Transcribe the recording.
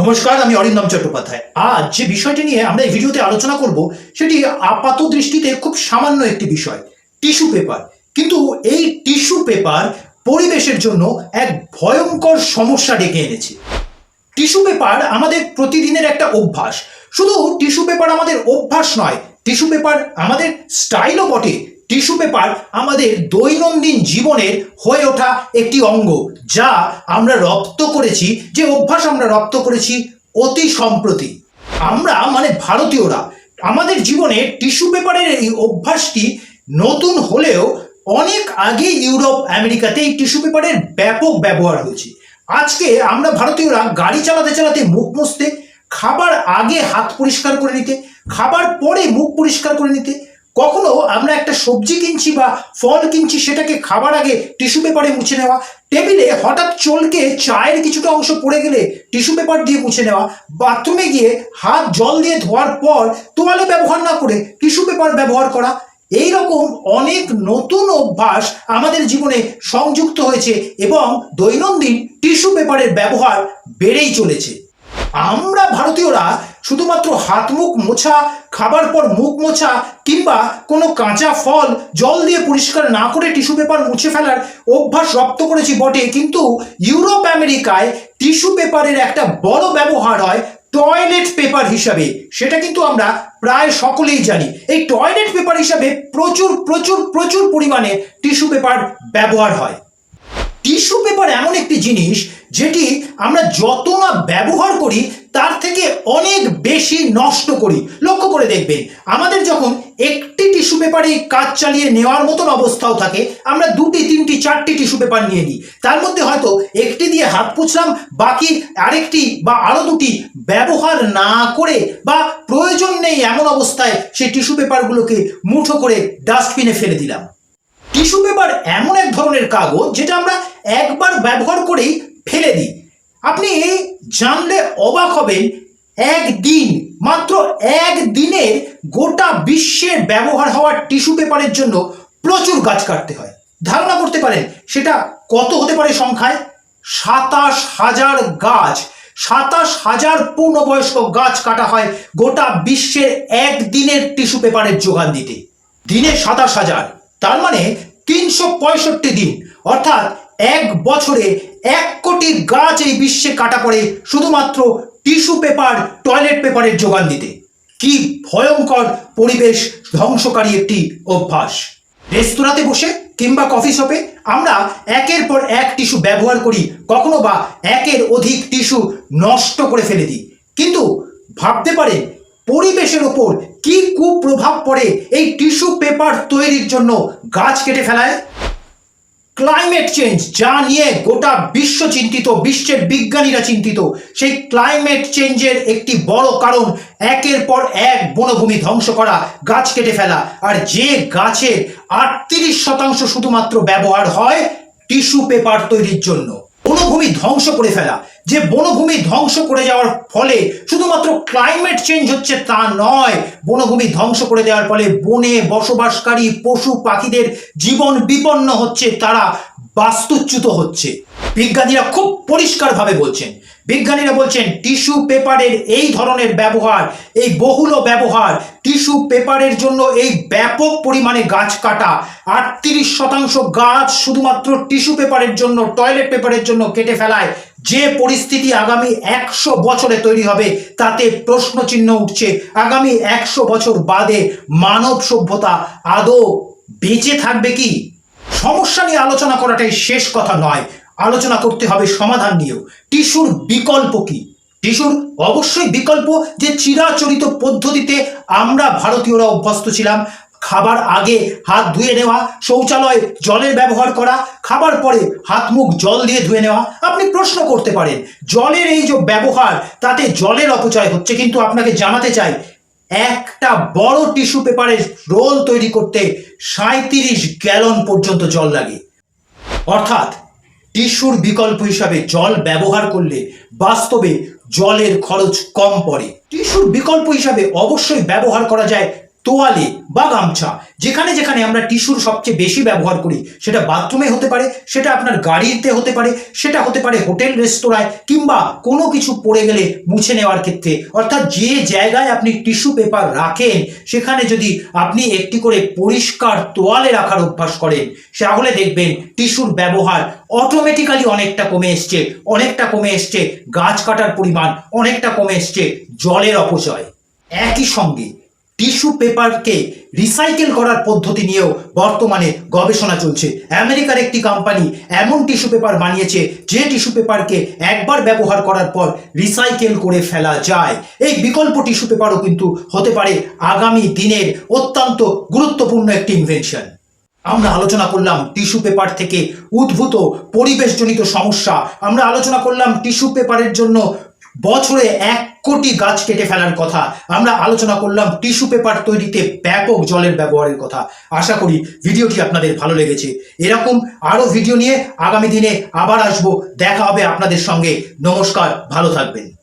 নমস্কার, আমি অরিন্দম চট্টোপাধ্যায়। আজ যে বিষয়টি নিয়ে আমরা এই ভিডিওতে আলোচনা করব, সেটি আপাত দৃষ্টিতে খুব সামান্য একটি বিষয়, টিস্যু পেপার। কিন্তু এই টিস্যু পেপার পরিবেশের জন্য এক ভয়ঙ্কর সমস্যা ডেকে এনেছে। টিস্যু পেপার আমাদের প্রতিদিনের একটা অভ্যাস। শুধু টিস্যু পেপার আমাদের অভ্যাস নয়, টিস্যু পেপার আমাদের স্টাইলও বটে। টিস্যু পেপার আমাদের দৈনন্দিন জীবনের হয়ে ওঠা একটি অঙ্গ, যা আমরা রপ্ত করেছি, যে অভ্যাস আমরা রপ্ত করেছি অতি সম্প্রতি। আমরা মানে ভারতীয়রা, আমাদের জীবনে টিস্যু পেপারের এই অভ্যাসটি নতুন হলেও অনেক আগে ইউরোপ, আমেরিকাতে এই টিস্যু পেপারের ব্যাপক ব্যবহার হয়েছে। আজকে আমরা ভারতীয়রা গাড়ি চালাতে চালাতে মুখ মুছতে, খাবার আগে হাত পরিষ্কার করে নিতে, খাবার পরে মুখ পরিষ্কার করে নিতে কখনো আমরা একটা সবজি কিনছি বা ফল কিনছি, সেটাকে খাবার আগে টিস্যু পেপারে মুছে নেওয়া। টেবিলে হঠাৎ চলকে চায়ের কিছুটা অংশ পড়ে গেলে টিস্যু পেপার দিয়ে মুছে নেওয়া। বাথরুমে গিয়ে হাত জল দিয়ে ধোয়ার পর তোয়ালে ব্যবহার না করে টিস্যু পেপার ব্যবহার করা। এই রকম অনেক নতুন অভ্যাস আমাদের জীবনে সংযুক্ত হয়েছে এবং দৈনন্দিন টিস্যু পেপারের ব্যবহার বেড়েই চলেছে। আমরা ভারতীয়রা শুধুমাত্র হাত, মুখ মোছা, খাবার পর মুখ মোছা কিংবা কোনো কাঁচা ফল, জল দিয়ে পরিষ্কার না করে টিস্যু পেপার মুছে ফেলার অভ্যাস রপ্ত করেছি বটে। কিন্তু ইউরোপ আমেরিকায় টিস্যু পেপারের একটা বড় ব্যবহার হয় টয়লেট পেপার হিসাবে। সেটা কিন্তু আমরা প্রায় সকলেই জানি। এই টয়লেট পেপার হিসাবে প্রচুর প্রচুর প্রচুর পরিমাণে টিস্যু পেপার ব্যবহার হয়। টিস্যু পেপার এমন একটি জিনিস যেটি আমরা যত না ব্যবহার করি, তার থেকে অনেক বেশি নষ্ট করি। লক্ষ্য করে দেখবেন, আমাদের যখন একটি টিস্যু পেপারে কাজ চালিয়ে নেওয়ার মতন অবস্থাও থাকে, আমরা দুটি, তিনটি, চারটি টিস্যু পেপার নিয়ে নিই। তার মধ্যে হয়তো একটি দিয়ে হাত পুছলাম, বাকি আরেকটি বা আরও দুটি ব্যবহার না করে বা প্রয়োজন নেই এমন অবস্থায় সেই টিস্যু পেপারগুলোকে মুঠো করে ডাস্টবিনে ফেলে দিলাম। টিস্যু পেপার এমন এক ধরনের কাগজ যেটা আমরা একবার ব্যবহার করেই ফেলে দিই। আপনি জানলে অবাক হবেন, একদিন, মাত্র একদিনের গোটা বিশ্বের ব্যবহার হওয়ার টিস্যু পেপারের জন্য প্রচুর গাছ কাটতে হয়। ধারণা করতে পারেন, সেটা কত হতে পারে সংখ্যায়? সাতাশ হাজার গাছ, সাতাশ হাজার পূর্ণবয়স্ক গাছ কাটা হয় গোটা বিশ্বের একদিনের টিস্যু পেপারের যোগান দিতে। দিনে সাতাশ হাজার, তার মানে তিনশো পঁয়ষট্টি দিন। অর্থাৎ এক বছরে এক কোটি গাছ এই বিশ্বে কাটা পড়ে শুধুমাত্র টিস্যু পেপার, টয়লেট পেপারের যোগান দিতে। কি ভয়ঙ্কর পরিবেশ ধ্বংসকারী একটি অভ্যাস। রেস্তোরাঁতে বসে কিংবা কফি শপে আমরা একের পর এক টিস্যু ব্যবহার করি, কখনো বা একের অধিক টিস্যু নষ্ট করে ফেলে দিই। কিন্তু ভাবতে পারে পরিবেশের ওপর কি কুপ্রভাব পড়ে এই টিস্যু পেপার তৈরির জন্য গাছ কেটে ফেলায়? ক্লাইমেট চেঞ্জ যা নিয়ে গোটা বিশ্ব চিন্তিত, বিশ্বের বিজ্ঞানীরা চিন্তিত, সেই ক্লাইমেট চেঞ্জের একটি বড় কারণ, একের পর এক বনভূমি ধ্বংস করা, গাছ কেটে ফেলা, আর যে গাছের আটত্রিশ শতাংশ শুধুমাত্র ব্যবহার হয়, টিস্যু পেপার তৈরির জন্য। বনভূমি ধ্বংস করে ফেলা যে বনভূমি ধ্বংস করে যাওয়ার ফলে শুধুমাত্র ক্লাইমেট চেঞ্জ হচ্ছে তা নয়, বনভূমি ধ্বংস করে দেওয়ার ফলে বনে বসবাসকারী পশু পাখিদের জীবন বিপন্ন হচ্ছে, তারা বাস্তুচ্যুত হচ্ছে। বিজ্ঞানীরা খুব পরিষ্কারভাবে বলছেন বিজ্ঞানীরা বলছেন, টিস্যু পেপারের এই ধরনের ব্যবহার, এই বহুল ব্যবহার, টিস্যু পেপারের জন্য এই ব্যাপক পরিমাণে গাছ কাটা। আটত্রিশ শতাংশ গাছ শুধুমাত্র টিস্যু পেপারের জন্য, টয়লেট পেপারের জন্য কেটে ফেলায়। যে পরিস্থিতি আগামী একশো বছরে তৈরি হবে, তাতে প্রশ্ন চিহ্ন উঠছে। আগামী একশো বছর বাদে মানব সভ্যতা আদৌ বেঁচে থাকবে কি? সমস্যা নিয়ে আলোচনা করাটাই শেষ কথা নয়। আলোচনা করতে হবে সমাধান নিয়েও। টিস্যুর বিকল্প কি? টিস্যুর অবশ্যই বিকল্প যে চিরাচরিত পদ্ধতিতে আমরা ভারতীয়রা অভ্যস্ত ছিলাম। খাবার আগে হাত ধুয়ে নেওয়া, শৌচালয়ে জলের ব্যবহার করা, খাবার পরে হাত মুখ জল দিয়ে ধুয়ে নেওয়া, আপনি প্রশ্ন করতে পারেন, জলের এই যে ব্যবহার, তাতে জলের অপচয় হচ্ছে। কিন্তু আপনাকে জানাতে চাই, একটা বড় টিস্যু পেপারের রোল তৈরি করতে সাঁত্রিশ গ্যালন পর্যন্ত জল লাগে। অর্থাৎ টিস্যুর বিকল্প হিসাবে জল ব্যবহার করলে বাস্তবে জলের খরচ কম পড়ে। টিস্যুর বিকল্প হিসাবে অবশ্যই ব্যবহার করা যায় তোয়ালে বা গামছা, যেখানে যেখানে আমরা টিস্যুর সবচেয়ে বেশি ব্যবহার করি, সেটা বাথরুমে হতে পারে, সেটা আপনার গাড়িতে হতে পারে, সেটা হতে পারে হোটেল, রেস্তোরাঁয়, কিংবা কোনো কিছু পড়ে গেলে মুছে নেওয়ার ক্ষেত্রে। অর্থাৎ যে জায়গায় আপনি টিস্যু পেপার রাখেন, সেখানে যদি আপনি একটি করে পরিষ্কার তোয়ালে রাখার অভ্যাস করেন, তাহলে দেখবেন টিস্যুর ব্যবহার অটোমেটিক্যালি অনেকটা কমে এসছে, অনেকটা কমে এসছে, গাছ কাটার পরিমাণ অনেকটা কমে এসছে, জলের অপচয়। একই সঙ্গে টিস্যু পেপারকে রিসাইকেল করার পদ্ধতি নিয়েও বর্তমানে গবেষণা চলছে। আমেরিকার একটি কোম্পানি এমন টিস্যু পেপার বানিয়েছে যে টিস্যু পেপারকে একবার ব্যবহার করার পর রিসাইকেল করে ফেলা যায়। এই বিকল্প টিস্যু পেপারও কিন্তু হতে পারে আগামী দিনের অত্যন্ত গুরুত্বপূর্ণ একটি ইনভেনশন আমরা আলোচনা করলাম টিস্যু পেপার থেকে উদ্ভূত পরিবেশজনিত সমস্যা। আমরা আলোচনা করলাম টিস্যু পেপারের জন্য বছরে এক কোটি গাছ কেটে ফেলার কথা। আমরা আলোচনা করলাম টিস্যু পেপার তৈরিতে ব্যাপক জলের ব্যবহারের কথা। আশা করি ভিডিওটি আপনাদের ভালো লেগেছে। এরকম আরও ভিডিও নিয়ে আগামী দিনে আবার আসব। দেখা হবে আপনাদের সঙ্গে। নমস্কার, ভালো থাকবেন।